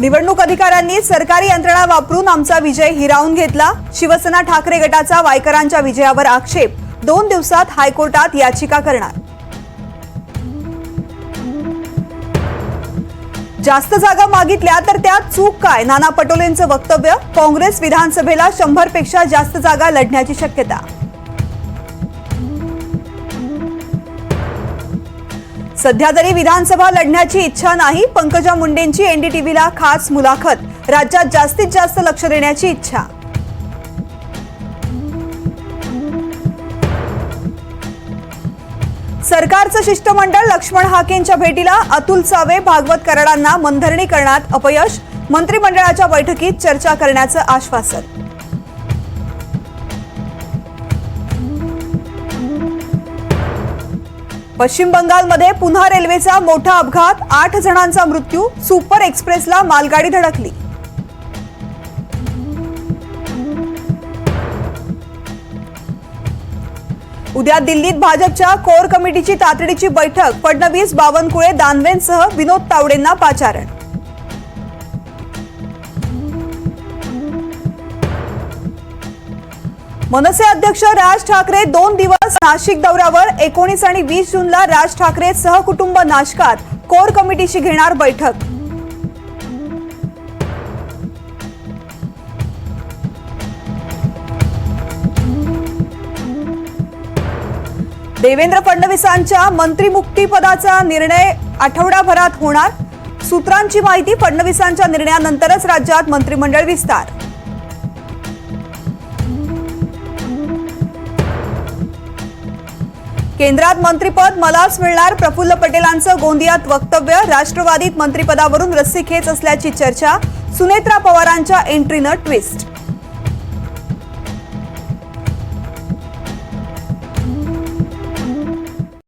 निवडणूक अधिकाऱ्यांनी सरकारी यंत्रणा वापरून आमचा विजय हिरावून घेतला. शिवसेना ठाकरे गटाचा वायकरांच्या विजयावर आक्षेप. दोन दिवसात हायकोर्टात याचिका करणार. जास्त जागा मागितल्या तर त्यात चूक काय? नाना पटोलेंचं वक्तव्य काँग्रेस विधानसभेला शंभरपेक्षा जास्त जागा लढण्याची शक्यता. सध्या तरी विधानसभा लढण्याची इच्छा नाही. पंकजा मुंडेंची एनडीटीव्हीला खास मुलाखत. राज्यात जास्तीत जास्त लक्ष देण्याची इच्छा. सरकारचं शिष्टमंडळ लक्ष्मण हाकेंच्या भेटीला अतुल सावे भागवत कराडांना मनधरणी करण्यात अपयश. मंत्रिमंडळाच्या बैठकीत चर्चा करण्याचं आश्वासन. पश्चिम बंगालमध्ये पुन्हा रेल्वेचा मोठा अपघात. आठ जणांचा मृत्यू. सुपर एक्सप्रेसला मालगाडी धडकली. उद्या दिल्लीत भाजपच्या कोर कमिटीची तातडीची बैठक. फडणवीस बावनकुळे दानवेंसह विनोद तावडेंना पाचारण. मनसे अध्यक्ष राज ठाकरे दोन दिवस नाशिक दौऱ्यावर एकोणीस आणि वीस जूनला राज ठाकरे सहकुटुंब नाशकात कोर कमिटीशी घेणार बैठक. देवेंद्र फडणवीसांच्या मंत्रिमुक्तीपदाचा निर्णय आठवडाभरात होणार. सूत्रांची माहिती फडणवीसांच्या निर्णयानंतरच राज्यात मंत्रिमंडळ विस्तार. केंद्रात मंत्रिपद मलाच मिळणार. प्रफुल्ल पटेलांचं गोंदियात वक्तव्य. राष्ट्रवादीत मंत्रिपदावरून रस्सीखेच असल्याची चर्चा. सुनेत्रा पवारांच्या एंट्रीनं ट्विस्ट.